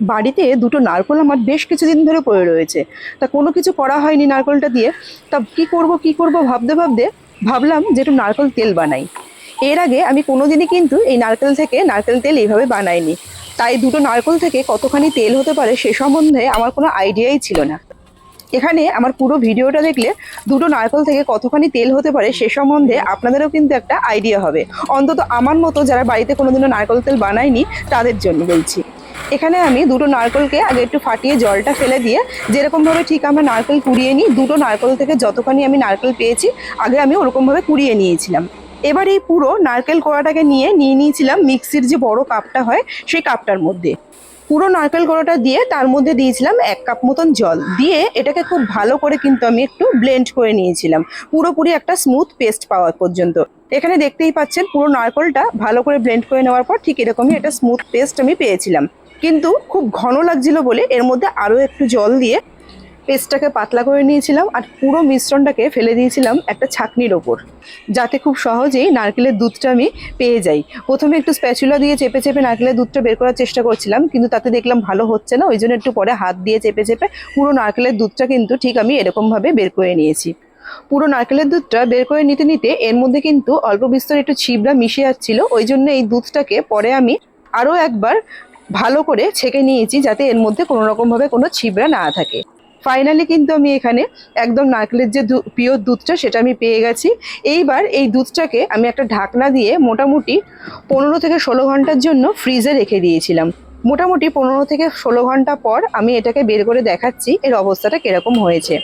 বাড়িতে দুটো নারকোল আমার বেশ কিছুদিন ধরে পড়ে রয়েছে। তা কোনো কিছু করা হয়নি নারকোলটা দিয়ে। তা কি করব কি করব ভাবতে ভাবতে ভাবলাম যে একটু নারকোল তেল বানাই। এর আগে আমি কোনোদিনই কিন্তু এই নারকেল থেকে নারকেল তেল এইভাবে বানাইনি। তাই দুটো নারকেল থেকে কতখানি তেল হতে পারে সে সম্বন্ধে আমার কোনো আইডিয়াই ছিল না। এখানে আমার পুরো ভিডিওটা দেখলে দুটো নারকেল থেকে কতখানি তেল হতে পারে সে সম্বন্ধে আপনাদেরও কিন্তু একটা আইডিয়া হবে। অন্তত আমার মতো যারা বাড়িতে কোনোদিনও নারকেল তেল বানায়নি, তাদের জন্য বলছি। এখানে আমি দুটো নারকেলকে আগে একটু ফাটিয়ে জলটা ফেলে দিয়ে, যেরকমভাবে ঠিক আমরা নারকেল কুড়িয়ে নিই, দুটো নারকেল থেকে যতখানি আমি নারকেল পেয়েছি, আগে আমি ওরকমভাবে কুড়িয়ে নিয়েছিলাম। এবার এই পুরো নারকেল কোড়াটাকে নিয়ে নিয়ে নিয়েছিলাম মিক্সির যে বড় কাপটা হয়, সেই কাপটার মধ্যে। পুরো নারকেল কোড়াটা দিয়ে তার মধ্যে দিয়েছিলাম এক কাপ মতন জল। দিয়ে এটাকে খুব ভালো করে কিন্তু আমি একটু ব্লেন্ড করে নিয়েছিলাম। পুরোপুরি একটা স্মুথ পেস্ট পাওয়া পর্যন্ত। এখানে দেখতেই পাচ্ছেন পুরো নারকেলটা ভালো করে ব্লেন্ড করে নেওয়ার পর ঠিক এরকমই একটা স্মুথ পেস্ট আমি পেয়েছিলাম। কিন্তু খুব ঘন লাগছিল বলে এর মধ্যে আরও একটু জল দিয়ে পেস্টটাকে পাতলা করে নিয়েছিলাম আর পুরো মিশ্রণটাকে ফেলে দিয়েছিলাম একটা ছাকনির ওপর, যাতে খুব সহজেই নারকেলের দুধটা আমি পেয়ে যাই। প্রথমে একটু স্প্যাচুলা দিয়ে চেপে চেপে নারকেলের দুধটা বের করার চেষ্টা করছিলাম, কিন্তু তাতে দেখলাম ভালো হচ্ছে না, ওই জন্য একটু পরে হাত দিয়ে চেপে চেপে পুরো নারকেলের দুধটা কিন্তু ঠিক আমি এরকমভাবে বের করে নিয়েছি। পুরো নারকেলের দুধটা বের করে নিতে নিতে এর মধ্যে কিন্তু অল্প বিস্তর একটু ছিবড়া মিশে যাচ্ছিল ওই জন্য এই দুধটাকে পরে আমি আরও একবার ভালো করে ছেঁকে নিয়েছি যাতে এর মধ্যে কোনো রকমভাবে কোনো ছিবড়া না থাকে। ফাইনালি কিন্তু আমি এখানে একদম নারকেলের যে পিওর দুধটা সেটা আমি পেয়ে গেছি। এইবার এই দুধটাকে আমি একটা ঢাকনা দিয়ে মোটামুটি পনেরো থেকে ষোলো ঘণ্টার জন্য ফ্রিজে রেখে দিয়েছিলাম। মোটামুটি পনেরো থেকে ষোলো ঘণ্টা পর আমি এটাকে বের করে দেখাচ্ছি এর অবস্থাটা কীরকম হয়েছে।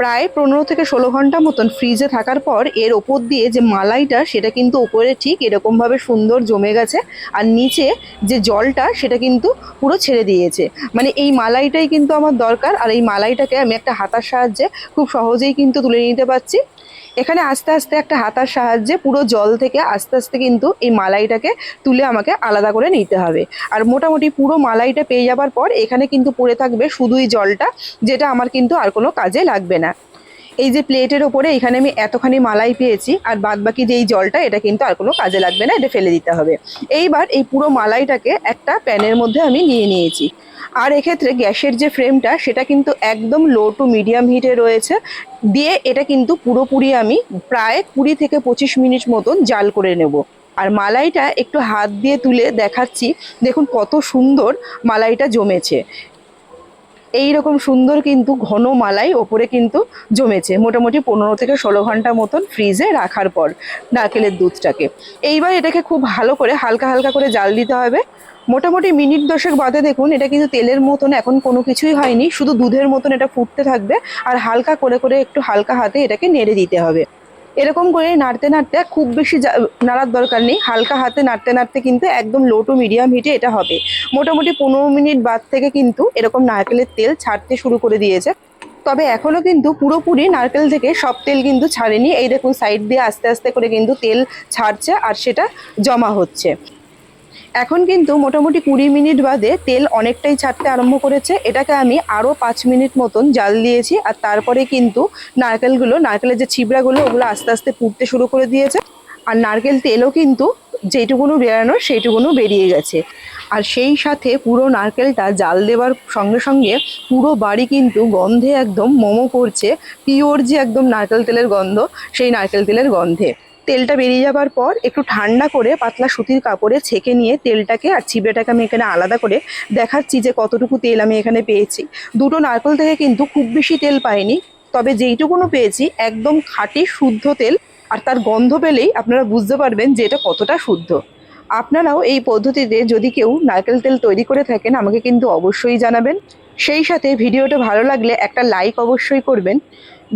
প্রায় পনেরো থেকে ষোলো ঘণ্টা মতন ফ্রিজে থাকার পর এর ওপর দিয়ে যে মালাইটা, সেটা কিন্তু ওপরে ঠিক এরকমভাবে সুন্দর জমে গেছে। আর নিচে যে জলটা, সেটা কিন্তু পুরো ছেড়ে দিয়েছে। মানে এই মালাইটাই কিন্তু আমার দরকার, আর এই মালাইটাকে আমি একটা হাতার সাহায্যে খুব সহজেই কিন্তু তুলে নিতে পারছি। এখানে আস্তে আস্তে একটা হাতার সাহায্যে পুরো জল থেকে আস্তে আস্তে কিন্তু এই মালাইটাকে তুলে আমাকে আলাদা করে নিতে হবে। আর মোটামুটি পুরো মালাইটা পেয়ে যাবার পর এখানে কিন্তু পড়ে থাকবে শুধুই জলটা, যেটা আমার কিন্তু আর কোনো কাজে লাগবে না। এই যে প্লেটের ওপরে এখানে আমি এতখানি মালাই পেয়েছি, আর বাদ বাকি যে এই জলটা, এটা কিন্তু আর কোনো কাজে লাগবে না, এটা ফেলে দিতে হবে। এইবার এই পুরো মালাইটাকে একটা প্যানের মধ্যে আমি নিয়ে নিয়েছি। আর এক্ষেত্রে গ্যাসের যে ফ্রেমটা, সেটা কিন্তু একদম লো টু মিডিয়াম হিটে রয়েছে। দিয়ে এটা কিন্তু পুরোপুরি আমি প্রায় কুড়ি থেকে পঁচিশ মিনিট মতন জাল করে নেব। আর মালাইটা একটু হাত দিয়ে তুলে দেখাচ্ছি, দেখুন কত সুন্দর মালাইটা জমেছে। এই রকম সুন্দর কিন্তু ঘন মালাই ওপরে কিন্তু জমেছে। মোটামুটি পনেরো থেকে ষোলো ঘণ্টা মতন ফ্রিজে রাখার পর নারকেলের দুধটাকে। এইবার এটাকে খুব ভালো করে হালকা হালকা করে জাল দিতে হবে। মোটামুটি মিনিট দশেক বাদে দেখুন, এটা কিন্তু তেলের মতন এখন কোনো কিছুই হয়নি, শুধু দুধের মতন এটা ফুটতে থাকবে আর হালকা করে করে একটু হালকা হাতে এটাকে নেড়ে দিতে হবে। এরকম করে নাড়তে নাড়তে খুব বেশি নাড়ার দরকার নেই। হালকা হাতে নাড়তে নাড়তে কিন্তু একদম লো টু মিডিয়াম হিটে এটা হবে। মোটামুটি পনেরো মিনিট বাদ থেকে কিন্তু এরকম নারকেলের তেল ছাড়তে শুরু করে দিয়েছে। তবে এখনও কিন্তু পুরোপুরি নারকেল থেকে সব তেল কিন্তু ছাড়েনি। এই দেখুন সাইড দিয়ে আস্তে আস্তে করে কিন্তু তেল ছাড়ছে আর সেটা জমা হচ্ছে। এখন কিন্তু মোটামুটি কুড়ি মিনিট বাদে তেল অনেকটাই ছাড়তে আরম্ভ করেছে। এটাকে আমি আরও পাঁচ মিনিট মতন জাল দিয়েছি আর তারপরে কিন্তু নারকেলগুলো, নারকেলের যে ছিবড়াগুলো, ওগুলো আস্তে আস্তে ফুটতে শুরু করে দিয়েছে। আর নারকেল তেলও কিন্তু যেইটুকুনো বেরানোর সেইটুকুনো বেরিয়ে গেছে। আর সেই সাথে পুরো নারকেলটা জাল দেওয়ার সঙ্গে সঙ্গে পুরো বাড়ি কিন্তু গন্ধে একদম মোমো করছে। পিওর যে একদম নারকেল তেলের গন্ধ, সেই নারকেল তেলের গন্ধে। তেলটা বেরিয়ে যাবার পর একটু ঠান্ডা করে পাতলা সুতির কাপড়ে ছেঁকে নিয়ে তেলটাকে আর চিবড়েটাকে আমি এখানে আলাদা করে দেখাচ্ছি যে কতটুকু তেল আমি এখানে পেয়েছি। দুটো নারকেল থেকে কিন্তু খুব বেশি তেল পাইনি, তবে যেইটুকুনো পেয়েছি একদম খাঁটি শুদ্ধ তেল আর তার গন্ধ পেলেই আপনারা বুঝতে পারবেন যে এটা কতটা শুদ্ধ। আপনারাও এই পদ্ধতিতে যদি কেউ নারকেল তেল তৈরি করে থাকেন আমাকে কিন্তু অবশ্যই জানাবেন। সেই সাথে ভিডিওটা ভালো লাগলে একটা লাইক অবশ্যই করবেন।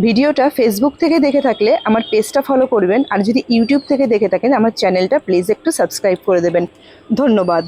ভিডিওটা ফেসবুক থেকে দেখে থাকলে আমার পেজটা ফলো করবেন। আর যদি ইউটিউব থেকে দেখে থাকেন, আমার চ্যানেলটা প্লিজ একটু সাবস্ক্রাইব করে দেবেন। ধন্যবাদ।